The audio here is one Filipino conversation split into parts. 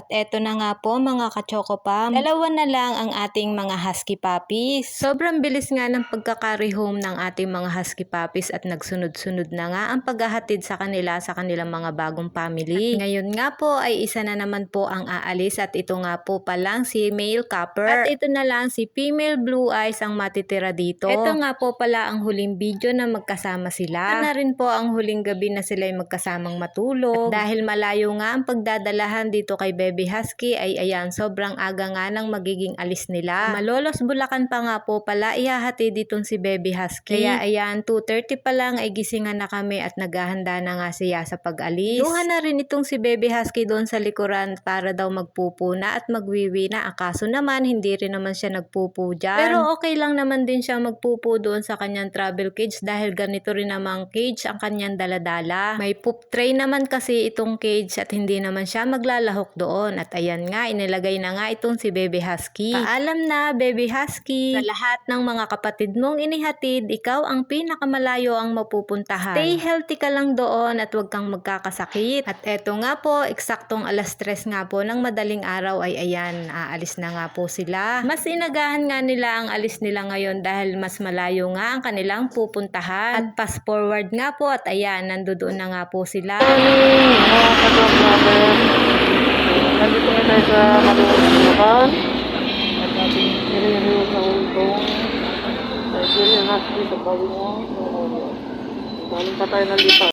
At eto na nga po mga kachokopam, dalawa na lang ang ating mga husky puppies. Sobrang bilis nga ng pagkaka-rehome ng ating mga husky puppies at nagsunod-sunod na nga ang paghahatid sa kanila sa kanilang mga bagong family. At ngayon nga po ay isa na naman po ang aalis at ito nga po palang si male copper. At ito na lang si female blue eyes ang matitira dito. Ito nga po pala ang huling video na magkasama sila. Ito na rin po ang huling gabi na sila ay magkasamang matulog. At dahil malayo nga ang pagdadalahan dito kay Baby Husky ay ayan sobrang aga nga ng magiging alis nila. Malolos Bulacan pa nga po pala ihahati ditong si Baby Husky. Kaya ayan 2.30 pa lang ay gisingan na kami at naghahanda na nga siya sa pag-alis. Duha na rin itong si Baby Husky doon sa likuran para daw magpupo na at magwiwi na. Akaso naman hindi rin naman siya nagpupo dyan. Pero okay lang naman din siya magpupo doon sa kanyang travel cage dahil ganito rin namang cage ang kanyang daladala. May poop tray naman kasi itong cage at hindi naman siya maglalahok doon. At ayan nga, inilagay na nga itong si Baby Husky. Paalam na, Baby Husky. Sa lahat ng mga kapatid mong inihatid, ikaw ang pinakamalayo ang mapupuntahan. Stay healthy ka lang doon at huwag kang magkakasakit. At eto nga po, eksaktong alas 3 nga po ng madaling araw ay ayan, aalis na nga po sila. Mas inagahan nga nila ang alis nila ngayon dahil mas malayo nga ang kanilang pupuntahan. At fast forward nga po at ayan, nandoon na nga po sila. mga katong brother. Nandito na tayo sa Maluwag Bulacan. At ating nire-review sa untong Nigerian Husky sa Bawingon. Galing pa tayo ng lipat.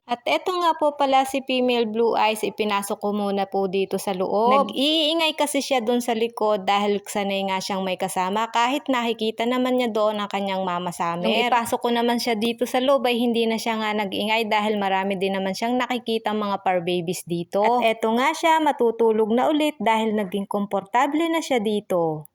At eto nga po pala si female blue eyes, ipinasok ko muna po dito sa loob. Nag-iingay kasi siya doon sa likod dahil sanay nga siyang may kasama kahit nakikita naman niya doon ang kanyang mama Summer. Nung ipasok ko naman siya dito sa loob ay hindi na siya nga nag-ingay dahil marami din naman siyang nakikita mga par babies dito. At eto nga siya matutulog na ulit dahil naging komportable na siya dito.